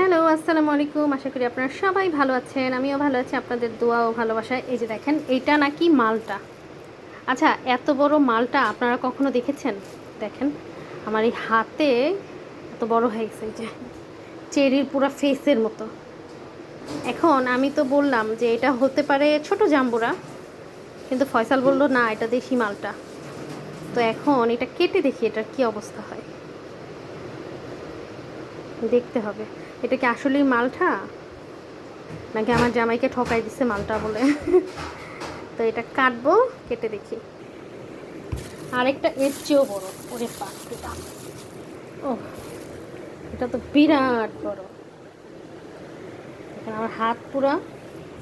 Hello, আসসালামু আলাইকুম। আশা করি আপনারা সবাই ভালো আছেন। আমিও ভালো আছি। আপনাদের দোয়া ও ভালোবাসায়। এই যে দেখেন, এইটা নাকি মালটা। আচ্ছা এত বড় মালটা আপনারা কখনো দেখেছেন? দেখেন, আমার এই হাতে এত বড় হয়ে গেছে, এই যে চেরির পুরো ফেসের মতো। এখন আমি তো বললাম যে এটা হতে পারে ছোট জাম্বুরা, কিন্তু ফয়সাল বলল, না, এটা দেশি মালটা। তো এখন এটা কেটে দেখি, এটার কি অবস্থা হয়। দেখতে হবে। এটা কি আসলেই মালটা? নাকি আমার জামাইকে ঠকাই দিছে মালটা বলে? তো এটা কাটবো, কেটে দেখি। আরেকটা এর চেয়েও বড়। ওরে পাখিটা ও এটা তো বিরাট বড়। এখানে আমার হাত পুরা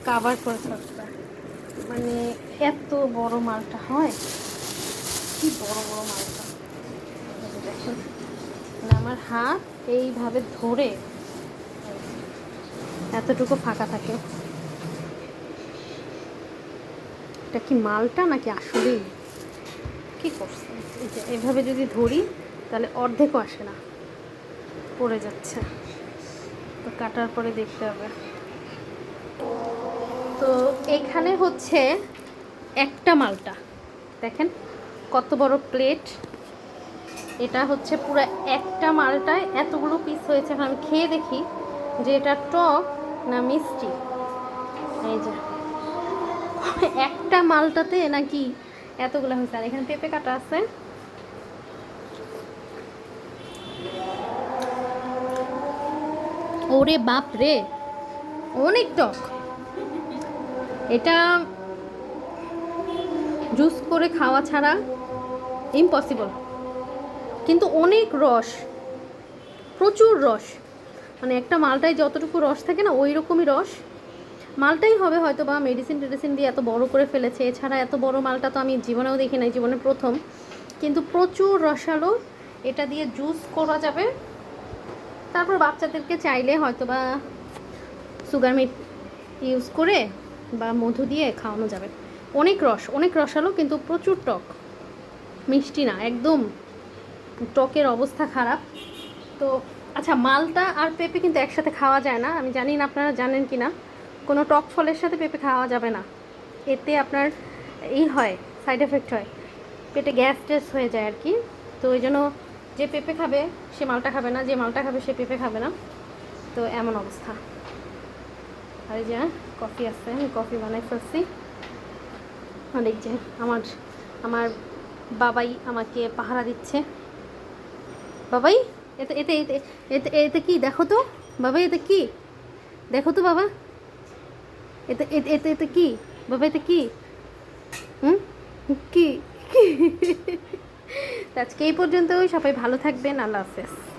কাভার করে থাকবে মানে এত বড় মালটা হয়। কি বড় বড় মালটা। আমার হাত এইভাবে ধরে এতটুকু ফাঁকা থাকে। এটা কি মালটা নাকি আসলেই? কি করছে? এই যে এভাবে যদি ধরি, তাহলে অর্ধেকও আসে না। পড়ে যাচ্ছে। তো কাটার পরে দেখতে হবে। তো এখানে হচ্ছে একটা মালটা। দেখেন কত বড় প্লেট। এটা হচ্ছে পুরো একটা মালটায় এতগুলো পিস হয়েছে। এখন আমি খেয়ে দেখি যে এটা টক না মিষ্টি। এই যে, একটা মালটাতে নাকি এতগুলো হয়েছে। আর এখানে পেঁপে কাটা আছে। ওরে বাপ রে, অনেক টক। এটা জুস করে খাওয়া ছাড়া ইম্পসিবল কিন্তু অনেক রস, প্রচুর রস। মানে একটা মালটায় যতটুকু রস থাকে না ওই রকমই রস। মালটাই হবে হয়তো বা মেডিসিন টেডিসিন দিয়ে এত বড় করে ফেলেছে। এছাড়া এত বড় মালটা তো আমি জীবনেও দেখি নাই, জীবনে প্রথম। কিন্তু প্রচুর রসালো, এটা দিয়ে জুস করা যাবে। তারপর বাচ্চাদেরকে চাইলে হয়তো বা সুগার মিট ইউজ করে বা মধু দিয়ে খাওয়ানো যাবে। অনেক রস, অনেক রসালো, কিন্তু প্রচুর টক। মিষ্টি না, একদম টকের অবস্থা খারাপ। তো আচ্ছা মালটা আর পেঁপে কিন্তু একসাথে খাওয়া যায় না। আমি জানি না আপনারা জানেন কি না কোনো টক ফলের সাথে পেঁপে খাওয়া যাবে না। এতে আপনার এই হয়, সাইড এফেক্ট হয়। পেটে গ্যাস ট্যাস হয়ে যায় আর কি তো ওই জন্য যে পেঁপে খাবে, সে মালটা খাবে না। যে মালটা খাবে, সে পেঁপে খাবে না। তো এমন অবস্থা। আর যে কফি আছে। আমি কফি বানাই ফেলছি। এই যে, আমার আমার বাবাই আমাকে পাহারা দিচ্ছে। বাবাই এতে এতে এতে এতে এতে কি? দেখো তো। বাবা এতে কি? দেখো তো বাবা। এতে এতে এতে এতে কি? বাবা এতে কি? হুম? কি? আজকে এই পর্যন্ত সবাই ভালো থাকবেন। আল্লাহ হাফেজ।